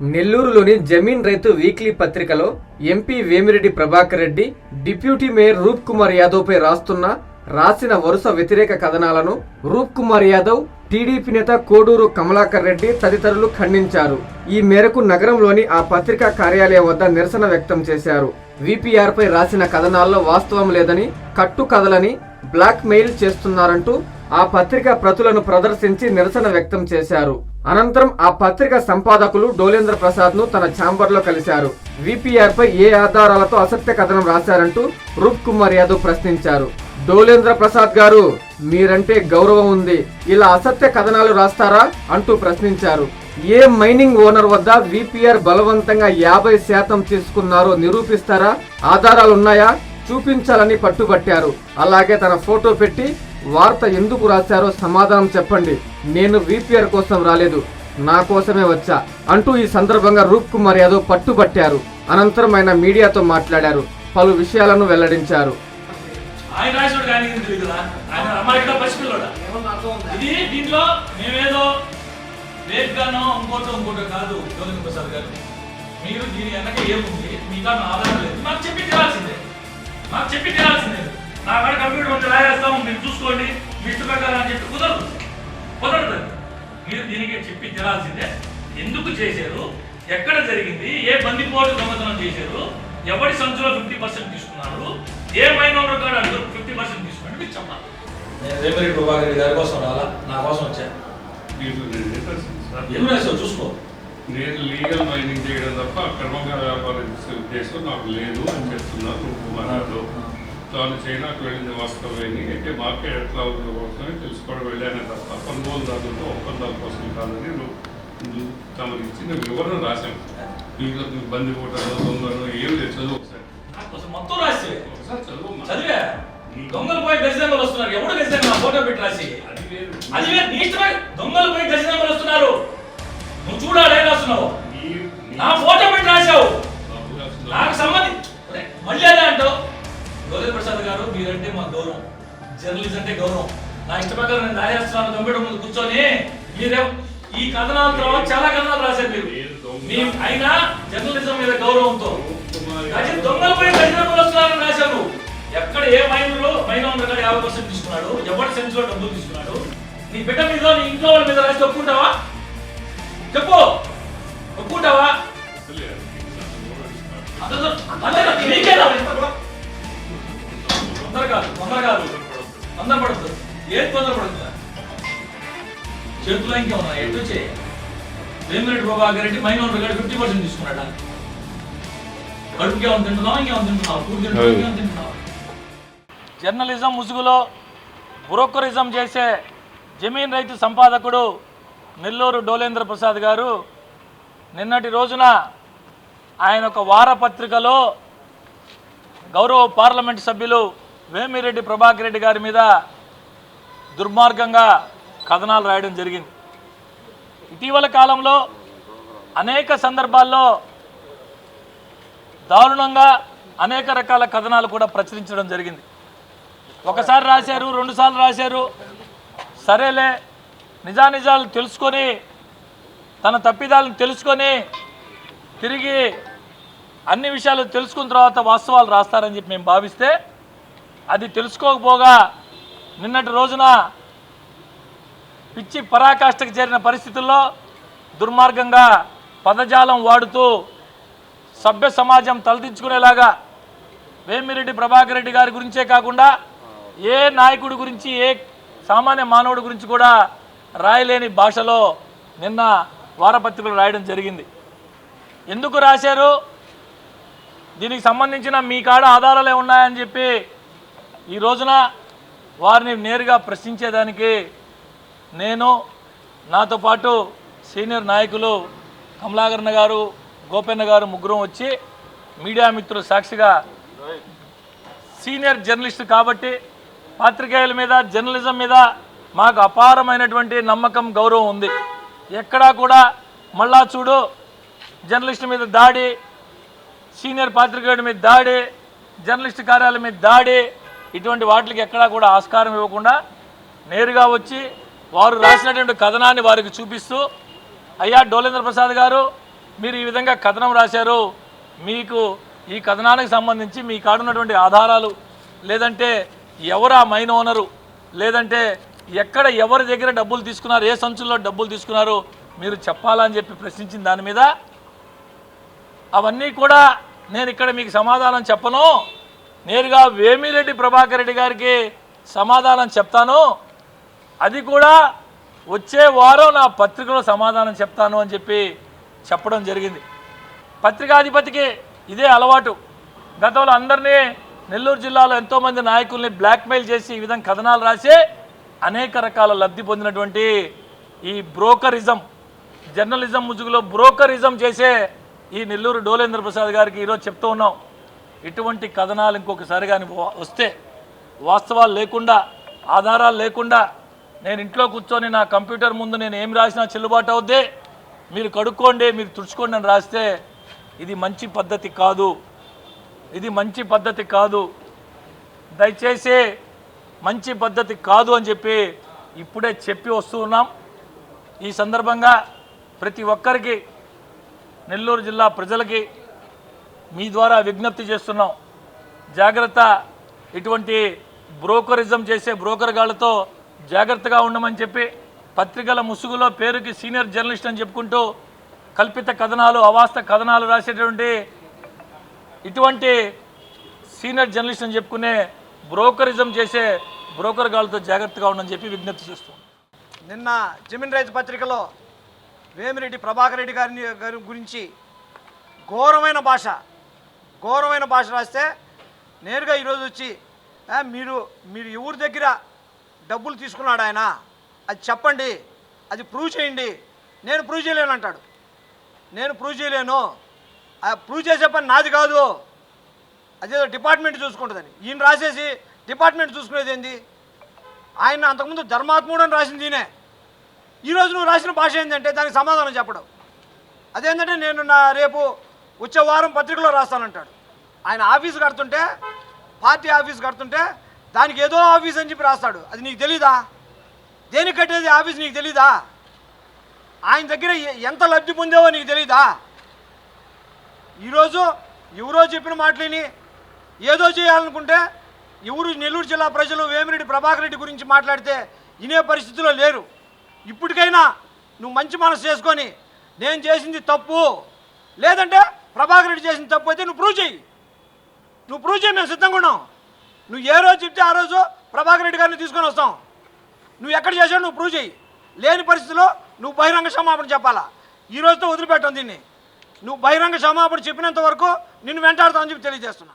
నెల్లూరులోని జమీన్ రైతు వీక్లీ పత్రికలో MP Vemireddy Prabhakar Reddy deputy mayor Roop Kumar Yadav పై రాస్తున్న రాసిన వరుస వ్యతిరేక కథనాలను రూప్ కుమార్ యాదవ్ టీడీపీ నేత కోడూరు కమలాకర్ రెడ్డి తదితరులు ఖండించారు. ఈ మేరకు నగరంలోని ఆ పత్రికా కార్యాలయం వద్ద నిరసన వ్యక్తం చేశారు. విపిఆర్ పై రాసిన కథనాల్లో వాస్తవం లేదని కట్టు కథలని బ్లాక్ మెయిల్ చేస్తున్నారంటూ ఆ పత్రిక ప్రతులను ప్రదర్శించి నిరసన వ్యక్తం చేశారు. అనంతరం ఆ పత్రిక సంపాదకులు డోలేంద్ర ప్రసాద్ను తన ఛాంబర్లో కలిశారు. విపిఆర్ పై ఏ ఆధారాలతో అసత్య కథనం రాశారంటూ రూప్ కుమార్ యాదవ్ ప్రశ్నించారు. డోలేంద్ర ప్రసాద్ గారు మీరంటే గౌరవం ఉంది. ఇలా అసత్య కథనాలు రాస్తారా? అంటూ ప్రశ్నించారు. ఏ మైనింగ్ ఓనర్ వద్ద విపిఆర్ బలవంతంగా యాభై శాతం తీసుకున్నారో నిరూపిస్తారా? ఆధారాలు ఉన్నాయా చూపించాలని పట్టుబట్టారు. అలాగే తన ఫోటో పెట్టి వార్త ఎందుకు రాశారో సమాధానం చెప్పండి. నేను వీపీఆర్ కోసం రాలేదు. నా కోసమే వచ్చా అంటూ ఈ సందర్భంగా రూప్ కుమార్ యాదవ్ పట్టుబట్టారు. అనంతరం ఆయన మీడియాతో మాట్లాడారు. పలు విషయాలను వెల్లడించారు. మీరు దీని వెనక ఏముంది? మీకు ఆధారం లేదు. మాకు చెప్పి తీరాల్సిందే. మాకు చెప్పి తీరాల్సిందే. నా కాడ కంప్యూటర్ ఉంటే రాయేస్తాం మీరు చూసుకోండి ప్రకారం అని చెప్పి కుదరదు. కుదరదు. మీరు దీనికి చెప్పి తీరాల్సిందే ఎందుకు చేశారు? ఎక్కడ జరిగింది? ఏ బందిపోటు దొంగతనం చేశారు? ఎవరి సంచులో ఫిఫ్టీ పర్సెంట్ తీసుకున్నారు? ఏ మైనర్ కాడ అందరూ ఫిఫ్టీ పర్సెంట్ తీసుకున్నారు? మీకు చెప్పాలి. నేను రేపటి ప్రభాకర్ గారి కోసం రాలా? నా కోసం వచ్చాను ఏం చూసుకో. నేను లీగల్ మైనింగ్ చేయడం తప్ప అక్రమంగా వ్యాపారం చేసే ఉద్దేశం నాకు లేదు అని చెప్తున్నారు కుమార్ యాదవ్ తాను చైనాకు వెళ్ళింది వాస్తవమేని అయితే మార్కెట్ ఎట్లా ఉందో కోసమే తెలుసుకోవడం వెళ్ళానే తప్ప కొనుగోలుదారులతో ఒప్పందాల కోసం కాదని తమకు ఇచ్చిన వివరణ రాశాను దీంట్లో నువ్వు బంది పోటాలో దొంగను ఏమి లేదు చదువు ఒకసారి. మొత్తం రాసి. ఒకసారి చదువు చదివా? దొంగలు పోయి వస్తున్నారు. ఎవడు ఫోటో పెట్టి రాసి. అది వేరు. అది వేరు, నీ ఇష్టమే? దొంగలు పోయి వస్తున్నారు. నువ్వు చూడాలి ఏం రాస్తున్నావు? నీ- ఫోటో పెట్టి రాసావు నాకు సంబంధి ఒరే, మళ్ళీ అదే అంటావు. గోవింద ప్రసాద్ గారు మీరంటే మా గౌరవం. జర్నలిస్ట్ అంటే గౌరవం. నా ఇష్ట ప్రకారం నేను ముందు కూర్చొని మీరే ఈ కథనాల తర్వాత చాలా కథనాలు రాశారు మీరు. మీ అయినా జర్నలిజం మీద గౌరవంతో. కుమార్ అది దొంగలు పోయి గజదొంగలు వస్తున్నారని రాశావు ఎక్కడ ఏ మైనర్లో మైనర్ దగ్గర యాభై పర్సెంట్ తీసుకున్నాడు? ఎవరి సెన్స్లో డబ్బులు తీసుకున్నాడు? నీ బిడ్డ మీద నీ ఇంట్లో వాళ్ళ మీద రాసి ఒప్పుకుంటావా? చెప్పు. ఒప్పుకుంటావా? అందరూ అందరూ కాదు తొందర కాదు. తొందర పడుతుంది ఏది తొందర పడుతుందా చేతుల్లో ఇంకే ఉన్నా ఎటు చేయ వేమిరెడ్డి ప్రభాకర్ రెడ్డి మైనర్ దగ్గర ఫిఫ్టీ పర్సెంట్ తీసుకున్నాడు? కడుపుకి ఏమైనా తింటున్నావా? ఇంకేమైనా తింటున్నావా? కూడి ఇంకేమైనా తింటున్నావా? జర్నలిజం ముసుగులో బ్రోకరిజం చేసే జమీన్ రైతు సంపాదకుడు నెల్లూరు డోలేంద్ర ప్రసాద్ గారు నిన్నటి రోజున ఆయన ఒక వారపత్రికలో గౌరవ పార్లమెంట్ సభ్యులు వేమిరెడ్డి ప్రభాకర్ రెడ్డి గారి మీద దుర్మార్గంగా కథనాలు రాయడం జరిగింది. ఇటీవల కాలంలో అనేక సందర్భాల్లో దారుణంగా అనేక రకాల కథనాలు కూడా ప్రచురించడం జరిగింది. ఒకసారి రాశారు రెండుసార్లు రాశారు. సరేలే నిజానిజాలు తెలుసుకొని తన తప్పిదాలను తెలుసుకొని తిరిగి అన్ని విషయాలు తెలుసుకున్న తర్వాత వాస్తవాలు రాస్తారని చెప్పి మేము భావిస్తే అది తెలుసుకోకపోగా నిన్నటి రోజున పిచ్చి పరాకాష్ఠకు చేరిన పరిస్థితుల్లో దుర్మార్గంగా పదజాలం వాడుతూ సభ్య సమాజం తలదించుకునేలాగా వేమిరెడ్డి ప్రభాకర్ రెడ్డి గారి గురించే కాకుండా ఏ నాయకుడి గురించి ఏ సామాన్య మానవుడి గురించి కూడా రాయలేని భాషలో నిన్న వారపత్రికలు రాయడం జరిగింది. ఎందుకు రాశారు? దీనికి సంబంధించిన మీ కాడ ఆధారాలే ఉన్నాయని చెప్పి ఈ రోజున వారిని నేరుగా ప్రశ్నించేదానికి నేను నాతో పాటు సీనియర్ నాయకులు కమలాకరణ గారు గోపన్న గారు ముగ్గురం వచ్చి మీడియా మిత్రులు సాక్షిగా సీనియర్ జర్నలిస్ట్ కాబట్టి పాత్రికేయుల మీద జర్నలిజం మీద మాకు అపారమైనటువంటి నమ్మకం గౌరవం ఉంది. ఎక్కడా కూడా మళ్ళా చూడు జర్నలిస్టు మీద దాడి సీనియర్ పాత్రికేయుడి మీద దాడి జర్నలిస్ట్ కార్యాలయం మీద దాడి ఇటువంటి వాటికి ఎక్కడా కూడా ఆస్కారం ఇవ్వకుండా నేరుగా వచ్చి వారు రాసినటువంటి కథనాన్ని వారికి చూపిస్తూ అయ్యా డోలేంద్ర ప్రసాద్ గారు మీరు ఈ విధంగా కథనం రాశారు. మీకు ఈ కథనానికి సంబంధించి మీ కాడున్నటువంటి ఆధారాలు లేదంటే ఎవరు ఆ మైన్ ఓనరు లేదంటే ఎక్కడ ఎవరి దగ్గర డబ్బులు తీసుకున్నారు ఏ సంచుల్లో డబ్బులు తీసుకున్నారు మీరు చెప్పాలని చెప్పి ప్రశ్నించిన దాని మీద అవన్నీ కూడా నేను ఇక్కడ మీకు సమాధానం చెప్పను. నేరుగా వేమిరెడ్డి ప్రభాకర్ రెడ్డి గారికి సమాధానం చెప్తాను. అది కూడా వచ్చే వారం నా పత్రికలో సమాధానం చెప్తాను అని చెప్పి చెప్పడం జరిగింది. పత్రికాధిపతికి ఇదే అలవాటు. గతంలో అందరినీ నెల్లూరు జిల్లాలో ఎంతోమంది నాయకుల్ని బ్లాక్మెయిల్ చేసి ఈ విధంగా కథనాలు రాసి అనేక రకాల లబ్ధి పొందినటువంటి ఈ బ్రోకరిజం జర్నలిజం ముసుగులో బ్రోకరిజం చేసే ఈ నెల్లూరు డోలేంద్ర ప్రసాద్ గారికి ఈరోజు చెప్తూ ఉన్నాం. ఇటువంటి కథనాలు ఇంకొకసారి కానీ వస్తే వాస్తవాలు లేకుండా ఆధారాలు లేకుండా నేను ఇంట్లో కూర్చొని నా కంప్యూటర్ ముందు నేను ఏం రాసినా చెల్లుబాటు అవుద్దే? మీరు కడుక్కోండి మీరు తుడుచుకోండి అని రాస్తే ఇది మంచి పద్ధతి కాదు. ఇది మంచి పద్ధతి కాదు. దయచేసి మంచి పద్ధతి కాదు అని చెప్పి ఇప్పుడే చెప్పి వస్తూ ఉన్నాం. ఈ సందర్భంగా ప్రతి ఒక్కరికి నెల్లూరు జిల్లా ప్రజలకి మీ ద్వారా విజ్ఞప్తి చేస్తున్నాం. జాగ్రత్త ఇటువంటి బ్రోకరిజం చేసే బ్రోకర్గాళ్ళతో జాగ్రత్తగా ఉండమని చెప్పి పత్రికల ముసుగులో పేరుకి సీనియర్ జర్నలిస్ట్ అని చెప్పుకుంటూ కల్పిత కథనాలు అవాస్త కథనాలు రాసేటువంటి ఇటువంటి సీనియర్ జర్నలిస్ట్ అని చెప్పుకునే బ్రోకరిజం చేసే బ్రోకర్గాళ్ళతో జాగ్రత్తగా ఉండని చెప్పి విజ్ఞప్తి చేస్తున్నాం. నిన్న జమీన్ రైతు పత్రికలో వేమిరెడ్డి ప్రభాకర్ రెడ్డి గారిని గారి గురించి ఘోరమైన భాష ఘోరమైన భాష రాస్తే నేరుగా ఈరోజు వచ్చి మీరు మీరు ఎవరి దగ్గర డబ్బులు తీసుకున్నాడు ఆయన. అది చెప్పండి. అది ప్రూవ్ చేయండి. నేను ప్రూవ్ చేయలేను అంటాడు. నేను ప్రూవ్ చేయలేను. ప్రూవ్ చేసే పని నాది కాదు. అదేదో డిపార్ట్మెంట్ చూసుకుంటుందని. ఈయన రాసేసి డిపార్ట్మెంట్ చూసుకునేది ఏంది? ఆయన అంతకుముందు ధర్మాత్ముడు అని రాసింది ఈయనే. ఈరోజు నువ్వు రాసిన భాష ఏంటంటే దానికి సమాధానం చెప్పడం. అదేంటంటే నేను నా రేపు వచ్చే వారం పత్రికలో రాస్తానంటాడు. ఆయన ఆఫీస్ కడుతుంటే పార్టీ ఆఫీస్ కడుతుంటే దానికి ఏదో ఆఫీస్ అని చెప్పి రాస్తాడు. అది నీకు తెలీదా? దేనికి కట్టేది ఆఫీస్ నీకు తెలీదా? ఆయన దగ్గర ఎంత లబ్ధి పొందేవో నీకు తెలీదా? ఈరోజు ఎవరో చెప్పిన మాటలని ఏదో చేయాలనుకుంటే ఎవరు నెల్లూరు జిల్లా ప్రజలు వేమిరెడ్డి ప్రభాకర్ రెడ్డి గురించి మాట్లాడితే ఇనే పరిస్థితిలో లేరు. ఇప్పటికైనా నువ్వు మంచి మనసు చేసుకొని నేను చేసింది తప్పు. లేదంటే ప్రభాకర్ రెడ్డి చేసిన తప్పు అయితే నువ్వు ప్రూవ్ చేయి నువ్వు ప్రూవ్ చేయి మేము సిద్ధంగా ఉన్నాం. నువ్వు ఏ రోజు చెప్తే ఆ రోజు ప్రభాకర్ రెడ్డి గారిని తీసుకొని వస్తాం. నువ్వు ఎక్కడ చేసావు నువ్వు ప్రూవ్ చేయి లేని పరిస్థితిలో నువ్వు బహిరంగ క్షమాపణ చెప్పాలా? ఈ రోజుతో వదిలిపెట్టాం దీన్ని. నువ్వు బహిరంగ క్షమాపణ చెప్పినంత వరకు నిన్ను వెంటాడతామని చెప్పి తెలియజేస్తున్నా.